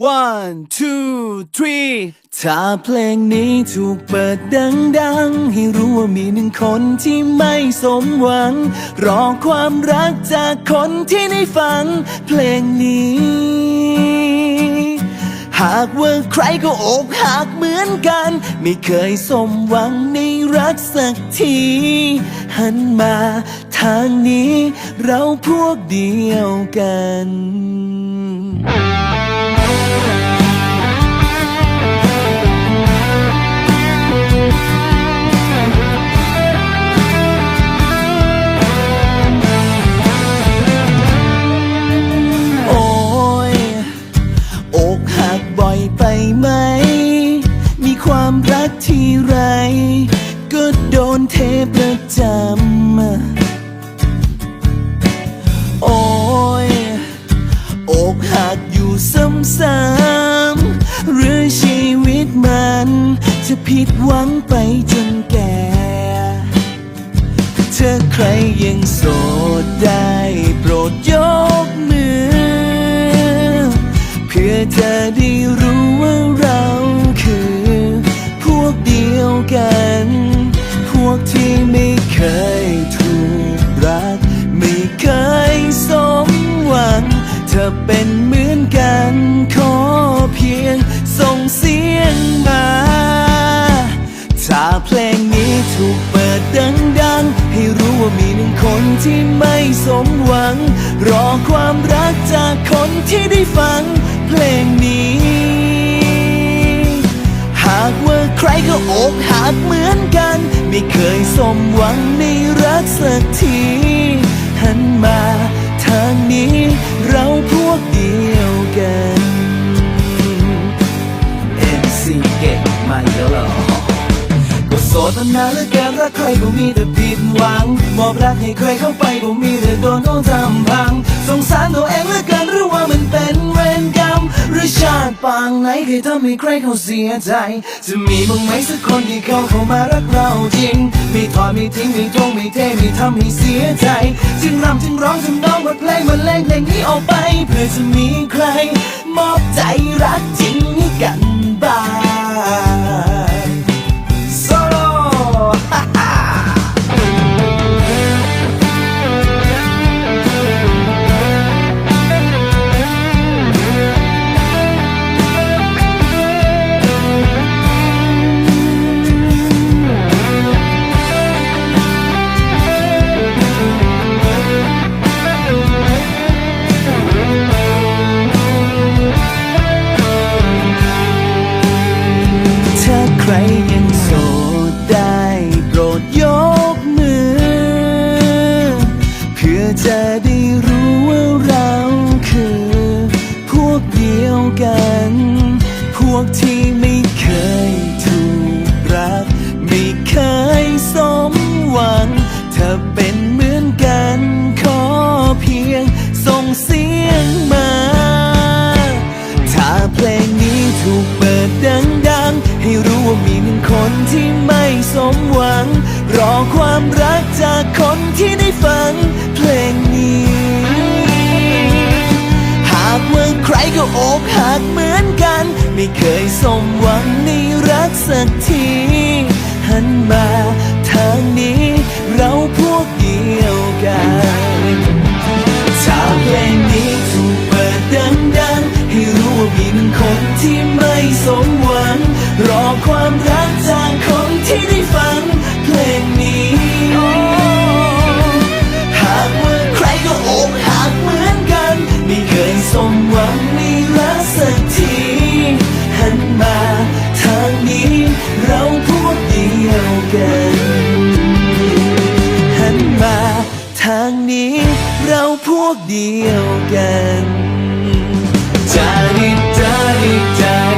one two three ถ้าเพลงนี้ถูกเปิดดังๆ ให้รู้ว่ามีหนึ่งคนที่ไม่สมหวัง รอความรักจากคนที่ได้ฟังเพลงนี้ หากว่าใครก็อกหักเหมือนกัน ไม่เคยสมหวังในรักสักที หันมาทางนี้เราพวกเดียวกัน จำ โอ้ยอกหักอยู่ซ้ำๆหรือชีวิตมัน จะผิดหวังไปจนแก่ เธอใครยังโสดได้โปรดยกมือ เพื่อเธอได้ เสียงมา ถ้าเพลงนี้ถูกเปิดดังๆ ให้รู้ว่ามีหนึ่งคนที่ไม่สมหวัง รอความรักจากคนที่ได้ฟัง เพลงนี้ หากว่าใครก็อกหักเหมือนกัน ไม่เคยสมหวังในรักสักที หันมาทางนี้เราพวกเดี รักใครก็มีแต่ผิดหวังมอบรักให้ใครเข้าไปก็มีแต่โดนต้องทำพัง สงสารตัวเองเหลือเกินหรือว่ามันเป็นเวรกรรมหรือชาติปางไหนเคยทำให้ใครเขาเสียใจ จะมีบ้างไหมสักคนที่เขาเข้ามารักเราจริงไม่ทอดไม่ทิ้งไม่ทงไม่เทไม่ทำให้เสียใจจึงรำจึงร้องจึงน้องบทเพลงบรรเลงเพลงนี้ออกไป เพื่อจะมีใคร มอบใจรักจริง ยังโสดได้โปรดยกมือ เพื่อจะได้รู้ว่าเราคือ พวกเดียวกัน พวกที่ไม่เคยากเหมือนกัน ไม่เคยสมหวังในรักสักที หันมาทางนี้างนี้เราพวกเดียวกัน จาดิจาดิจา